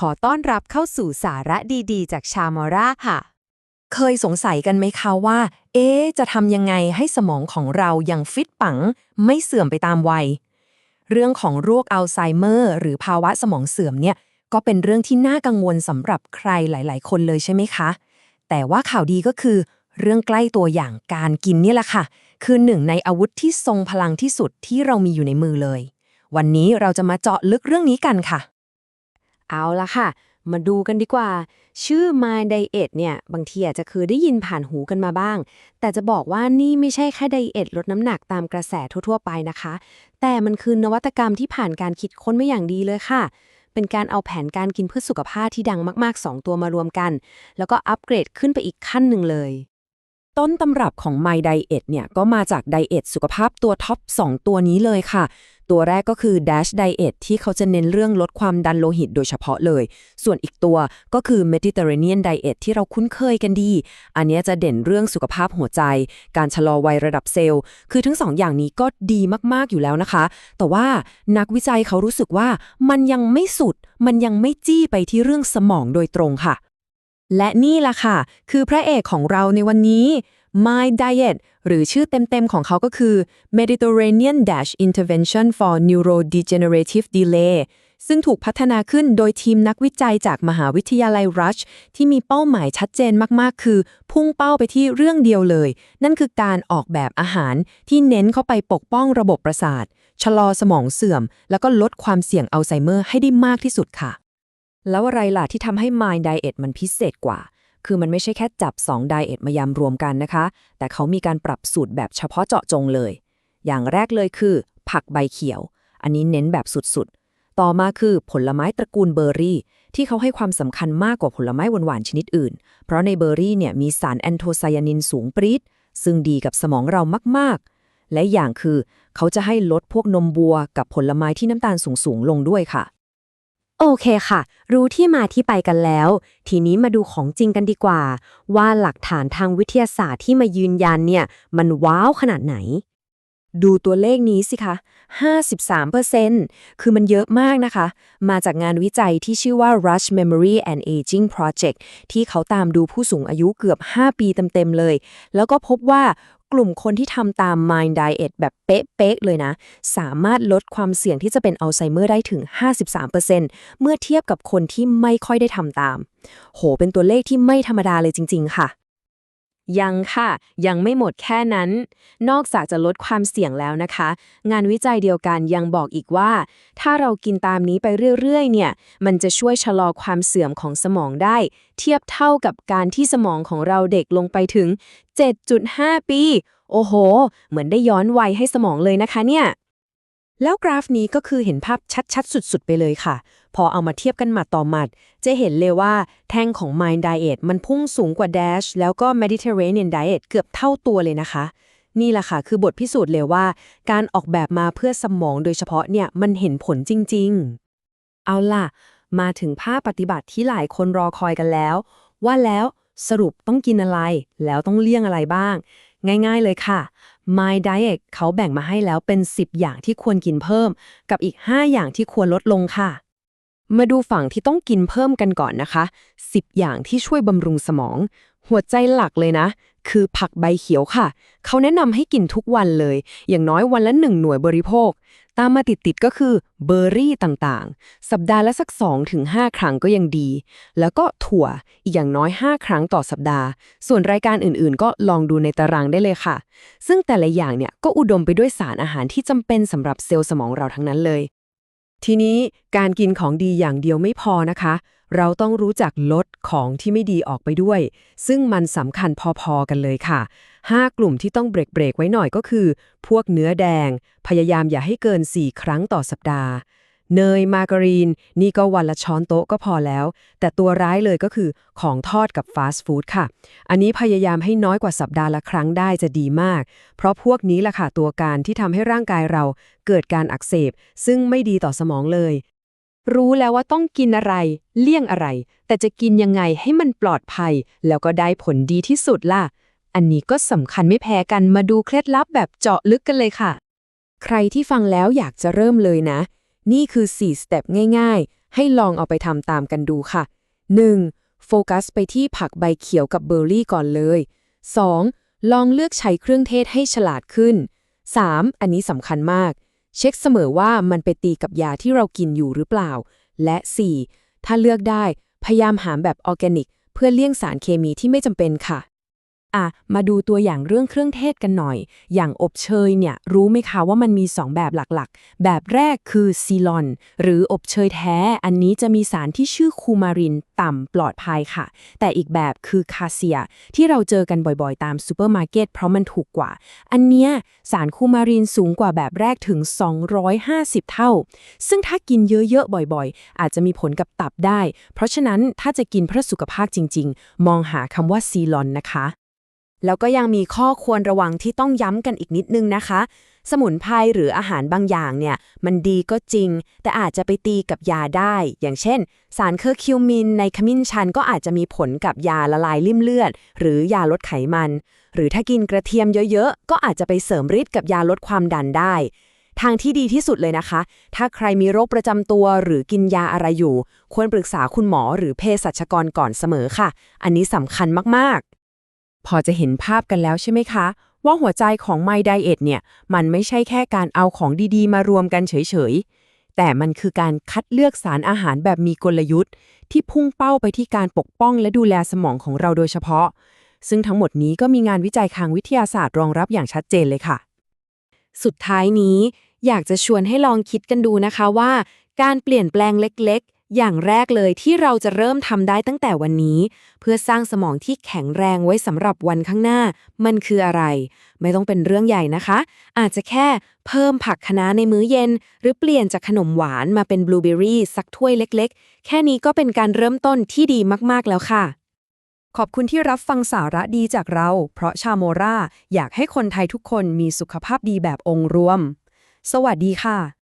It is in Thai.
ขอต้อนรับเข้าสู่สาระดีๆ จากชามอร่าค่ะ เคยสงสัยกันไหมคะว่า เอ๊จะทำยังไงให้สมองของเรายังฟิตปัง ไม่เสื่อมไปตามวัย เรื่องของโรคอัลไซเมอร์หรือภาวะสมองเสื่อมเนี่ย ก็เป็นเรื่องที่น่ากังวลสำหรับใครหลาย ๆ คนเลยใช่ไหมคะ แต่ว่าข่าวดีก็คือ เรื่องใกล้ตัวอย่างการกินเนี่ยแหละค่ะ คือหนึ่งในอาวุธที่ทรงพลังที่สุดที่เรามีอยู่ในมือเลย วันนี้เราจะมาเจาะลึกเรื่องนี้กันค่ะ เอาละค่ะ มาดูกันดีกว่า ชื่อ My Diet เนี่ยบางทีอาจจะเคยได้ยินผ่านหูกันมาบ้าง แต่จะบอกว่านี่ไม่ใช่แค่ไดเอทลดน้ำหนักตามกระแสทั่วๆไปนะคะ แต่มันคือนวัตกรรมที่ผ่านการคิดค้นมาอย่างดีเลยค่ะเป็นการเอาแผนการกินเพื่อสุขภาพที่ดังมากๆ 2 ตัวมารวมกัน แล้วก็อัปเกรดขึ้นไปอีกขั้นหนึ่งเลย ต้นตำรับของ My Diet เนี่ยก็มาจากไดเอทสุขภาพตัวท็อป 2 ตัวนี้เลยค่ะ ตัวแรกก็คือ Dash Diet ที่เขาจะเน้นเรื่องลดความดันโลหิตโดยเฉพาะเลย ส่วนอีกตัวก็คือ Mediterranean Diet ที่เราคุ้นเคยกันดี อันนี้จะเด่นเรื่องสุขภาพหัวใจ การชะลอวัยระดับเซลล์ คือทั้งสองอย่างนี้ก็ดีมากๆอยู่แล้วนะคะ แต่ว่านักวิจัยเขารู้สึกว่ามันยังไม่สุด มันยังไม่จี้ไปที่เรื่องสมองโดยตรงค่ะ และนี่ล่ะค่ะ คือพระเอกของเราในวันนี้ My Diet หรือชื่อเต็มๆของเขาก็คือ Mediterranean Dash Intervention for Neurodegenerative Delay ซึ่งถูกพัฒนาขึ้นโดยทีมนักวิจัยจากมหาวิทยาลัยรัช ที่มีเป้าหมายชัดเจนมากๆ คือ พุ่งเป้าไปที่เรื่องเดียวเลย นั่นคือการออกแบบอาหารที่เน้นเข้าไปปกป้องระบบประสาท ชะลอสมองเสื่อม แล้วก็ลดความเสี่ยงอัลไซเมอร์ให้ได้มากที่สุดค่ะ แล้วอะไรล่ะที่ทำให้ Mind Diet มันพิเศษกว่า คือมันไม่ใช่แค่จับ2 Diet มายำรวมกันนะคะ แต่เขามีการปรับสูตรแบบเฉพาะเจาะจงเลย อย่างแรกเลยคือ ผักใบเขียว อันนี้เน้นแบบสุดๆ ต่อมาคือผลไม้ตระกูลเบอร์รี่ ที่เขาให้ความสำคัญมากกว่าผลไม้หวานๆชนิดอื่น เพราะในเบอร์รี่เนี่ยมีสารแอนโทไซยานินสูงปรี๊ดซึ่งดีกับสมองเรามากๆ และอย่างคือ เขาจะให้ลดพวกนมบัวกับผลไม้ที่น้ำตาลสูงๆลงด้วยค่ะ โอเคค่ะ รู้ที่มาที่ไปกันแล้ว ทีนี้มาดูของจริงกันดีกว่า ว่าหลักฐานทางวิทยาศาสตร์ที่มายืนยันเนี่ย มันว้าวขนาดไหน ดูตัวเลขนี้สิคะ 53%คือมันเยอะมากนะคะ มาจากงานวิจัยที่ชื่อว่า Rush Memory and Aging Project ที่เขาตามดูผู้สูงอายุเกือบ 5 ปีเต็มๆเลย แล้วก็พบว่า กลุ่มคนที่ทำตาม Mind Diet แบบเป๊ะๆเลยนะ สามารถลดความเสี่ยงที่จะเป็นอัลไซเมอร์ได้ถึง 53%เมื่อเทียบกับคนที่ไม่ค่อยได้ทำตาม โห เป็นตัวเลขที่ไม่ธรรมดาเลยจริง ๆ ค่ะ ยังค่ะ ยังไม่หมดแค่นั้น นอกจากจะลดความเสี่ยงแล้วนะคะ งานวิจัยเดียวกันยังบอกอีกว่า ถ้าเรากินตามนี้ไปเรื่อยๆ เนี่ย มันจะช่วยชะลอความเสื่อมของสมองได้ เทียบเท่ากับการที่สมองของเราเด็กลงไปถึง 7.5 ปี โอ้โห เหมือนได้ย้อนวัยให้สมองเลยนะคะเนี่ย แล้วกราฟนี้ก็คือเห็นภาพชัดๆ สุดๆ ไปเลยค่ะ พอเอามาเทียบกันหมัดต่อหมัด จะเห็นเลยว่าแท่งของ Mind Diet มันพุ่งสูงกว่า Dash แล้วก็ Mediterranean Diet เกือบเท่าตัวเลยนะคะ นี่แหละค่ะ คือบทพิสูจน์เลยว่า การออกแบบมาเพื่อสมองโดยเฉพาะเนี่ยมันเห็นผลจริง ๆ เอาล่ะ มาถึงภาพปฏิบัติที่หลายคนรอคอยกันแล้ว ว่าแล้วสรุปต้องกินอะไร แล้วต้องเลี่ยงอะไรบ้าง ง่าย ๆ เลยค่ะ My Diet เขาแบ่งมาให้แล้วเป็น 10 อย่างที่ควรกินเพิ่ม กับอีก 5 อย่างที่ควรลดลงค่ะ มาดูฝั่งที่ต้องกินเพิ่มกันก่อนนะคะ 10 อย่างที่ช่วยบำรุงสมอง หัวใจหลักเลยนะ คือผักใบเขียวค่ะ เขาแนะนำให้กินทุกวันเลย อย่างน้อยวันละ1หน่วยบริโภค ตามมาติดๆก็คือเบอร์รี่ต่างๆ สัปดาห์ละสัก 2-5 ครั้งก็ยังดี แล้วก็ถั่วอีกอย่างน้อย 5 ครั้งต่อสัปดาห์ ส่วนรายการอื่นๆ ก็ลองดูในตารางได้เลยค่ะ ซึ่งแต่ละอย่างเนี่ยก็อุดมไปด้วยสารอาหารที่จำเป็นสำหรับเซลล์สมองเราทั้งนั้นเลย ทีนี้การกินของดีอย่างเดียวไม่พอนะคะ เราต้องรู้จักลดของที่ไม่ดีออกไปด้วย ซึ่งมันสำคัญพอๆกันเลยค่ะ 5 กลุ่มที่ต้องเบรกเบรกๆไว้หน่อยก็คือ พวกเนื้อแดง พยายามอย่าให้เกิน 4 ครั้งต่อสัปดาห์ เนยมาการีน นี่ก็วันละช้อนโต๊ะก็พอแล้ว แต่ตัวร้ายเลยก็คือของทอดกับฟาสต์ฟู้ดค่ะ อันนี้พยายามให้น้อยกว่าสัปดาห์ละครั้งได้จะดีมาก เพราะพวกนี้ล่ะค่ะตัวการที่ทำให้ร่างกายเราเกิดการอักเสบ ซึ่งไม่ดีต่อสมองเลย รู้แล้วว่าต้องกินอะไร เลี่ยงอะไร แต่จะกินยังไงให้มันปลอดภัย แล้วก็ได้ผลดีที่สุดล่ะ อันนี้ก็สำคัญไม่แพ้กันมาดูเคล็ดลับแบบเจาะลึกกันเลยค่ะ ใครที่ฟังแล้วอยากจะเริ่มเลยนะ นี่คือ 4 สเต็ปง่ายๆ ให้ลองเอาไปทำตามกันดูค่ะ 1. โฟกัสไปที่ผักใบเขียวกับเบอร์รี่ก่อนเลย 2. ลองเลือกใช้เครื่องเทศให้ฉลาดขึ้น 3. อันนี้สำคัญมาก เช็คเสมอว่ามันไปตีกับยาที่เรากินอยู่หรือเปล่า และ 4. ถ้าเลือกได้ พยายามหาแบบออร์แกนิก เพื่อเลี่ยงสารเคมีที่ไม่จำเป็นค่ะ อะ มาดูตัวอย่างเรื่องเครื่องเทศกันหน่อย อย่างอบเชยเนี่ย รู้ไหมคะว่ามันมี 2 แบบหลักๆ แบบแรกคือซีลอน หรืออบเชยแท้ อันนี้จะมีสารที่ชื่อคูมาริน ต่ำปลอดภัยค่ะ แต่อีกแบบคือคาเซีย ที่เราเจอกันบ่อยๆ ตามซูเปอร์มาร์เก็ตเพราะมันถูกกว่า อันเนี้ยสารคูมารินสูงกว่าแบบแรกถึง 250 เท่า ซึ่งถ้ากินเยอะๆบ่อยๆ อาจจะมีผลกับตับได้ เพราะฉะนั้นถ้าจะกินเพื่อสุขภาพจริง ๆ มองหาคำว่าซีลอนนะคะ แล้วก็ยังมีข้อควรระวังที่ต้องย้ำกันอีกนิดนึงนะคะ สมุนไพรหรืออาหารบางอย่างเนี่ย มันดีก็จริง แต่อาจจะไปตีกับยาได้ อย่างเช่น สารเคอร์คิวมินในขมิ้นชันก็อาจจะมีผลกับยาละลายริ่มเลือด หรือยาลดไขมัน หรือถ้ากินกระเทียมเยอะๆ ก็อาจจะไปเสริมฤทธิ์กับยาลดความดันได้ทางที่ดีที่สุดเลยนะคะ ถ้าใครมีโรคประจำตัวหรือกินยาอะไรอยู่ ควรปรึกษาคุณหมอหรือเภสัชกรก่อนเสมอค่ะ อันนี้สำคัญมากๆ พอจะเห็นภาพกันแล้วใช่ไหมคะ ว่าหัวใจของ My Diet เนี่ย มันไม่ใช่แค่การเอาของดีๆ มารวมกันเฉยๆ แต่มันคือการคัดเลือกสารอาหารแบบมีกลยุทธ์ ที่พุ่งเป้าไปที่การปกป้องและดูแลสมองของเราโดยเฉพาะ ซึ่งทั้งหมดนี้ก็มีงานวิจัยทางวิทยาศาสตร์รองรับอย่างชัดเจนเลยค่ะ สุดท้ายนี้อยากจะชวนให้ลองคิดกันดูนะคะว่า การเปลี่ยนแปลงเล็กๆ อย่างแรกเลยที่เราจะเริ่มทำได้ตั้งแต่วันนี้ เพื่อสร้างสมองที่แข็งแรงไว้สำหรับวันข้างหน้า มันคืออะไร ไม่ต้องเป็นเรื่องใหญ่นะคะ อาจจะแค่เพิ่มผักคะน้าในมื้อเย็น หรือเปลี่ยนจากขนมหวานมาเป็นบลูเบอร์รี่สักถ้วยเล็กๆ แค่นี้ก็เป็นการเริ่มต้นที่ดีมากๆแล้วค่ะ ขอบคุณที่รับฟังสาระดีจากเรา เพราะชาโมราอยากให้คนไทยทุกคนมีสุขภาพดีแบบองค์รวม สวัสดีค่ะ